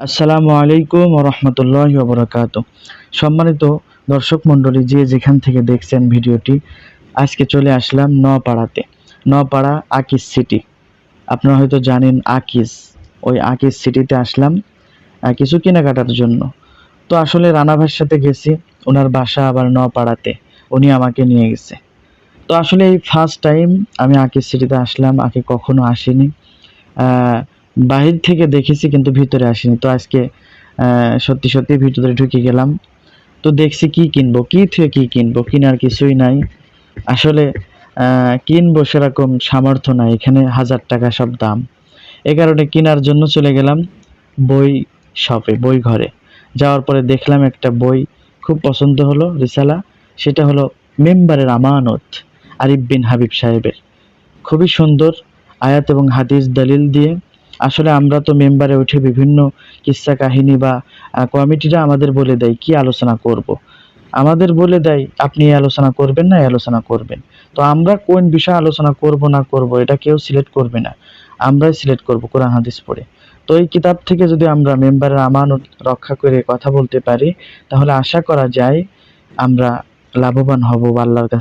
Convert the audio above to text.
আসসালামু আলাইকুম রহমতুল্লাহ বরকাত সম্মানিত দর্শক মণ্ডলী, যে যেখান থেকে দেখছেন ভিডিওটি, আজকে চলে আসলাম নপাড়াতে নপাড়া আকিস সিটি। আপনারা হয়তো জানেন আকিস। ওই আকিস সিটিতে আসলাম কিছু কেনাকাটার জন্য। তো আসলে রানাভাইয়ের সাথে গেছি, ওনার বাসা আবার নপাড়াতে উনি আমাকে নিয়ে গেছে। তো আসলে এই ফার্স্ট টাইম আমি আকিস সিটিতে আসলাম, আগে কখনো আসিনি। বাহির থেকে দেখেছি কিন্তু ভিতরে আসিনি। তো আজকে সত্যি সত্যি ভিতরে ঢুকে গেলাম। তো দেখছি কি কিনবো, কি থেকে কি কিনবো, কেনার কিছুই নাই। আসলে কিনবো সেরকম সামর্থ্য নাই, এখানে হাজার টাকা সব দাম। এ কারণে কেনার জন্য চলে গেলাম বই শপে, বই ঘরে। যাওয়ার পরে দেখলাম একটা বই খুব পছন্দ হলো, রিসালা। সেটা হলো মেম্বারের আমানত, আরিফ বিন হাবিব সাহেবের। খুবই সুন্দর আয়াত এবং হাদিস দলিল দিয়ে আসলে আমরা তো মেম্বারে উঠে বিভিন্ন কিস্সা কাহিনী বা কমিটিরা আমাদের বলে দেয়, কি আলোচনা করব। আমাদের বলে দেয়, আপনি আলোচনা করবেন না, এই আলোচনা করবেন। তো আমরা কোন বিষয়ে আলোচনা করব, না করব, এটা কেউ সিলেক্ট করবে না। আমরাই সিলেক্ট করব কোরআন, হাদিস পড়ে। তো এই কিতাব থেকে যদি আমরা মেম্বারের আমানত রক্ষা করে কথা বলতে পারি, তাহলে আশা করা যায় আমরা লাভবান হব আল্লাহর কাছ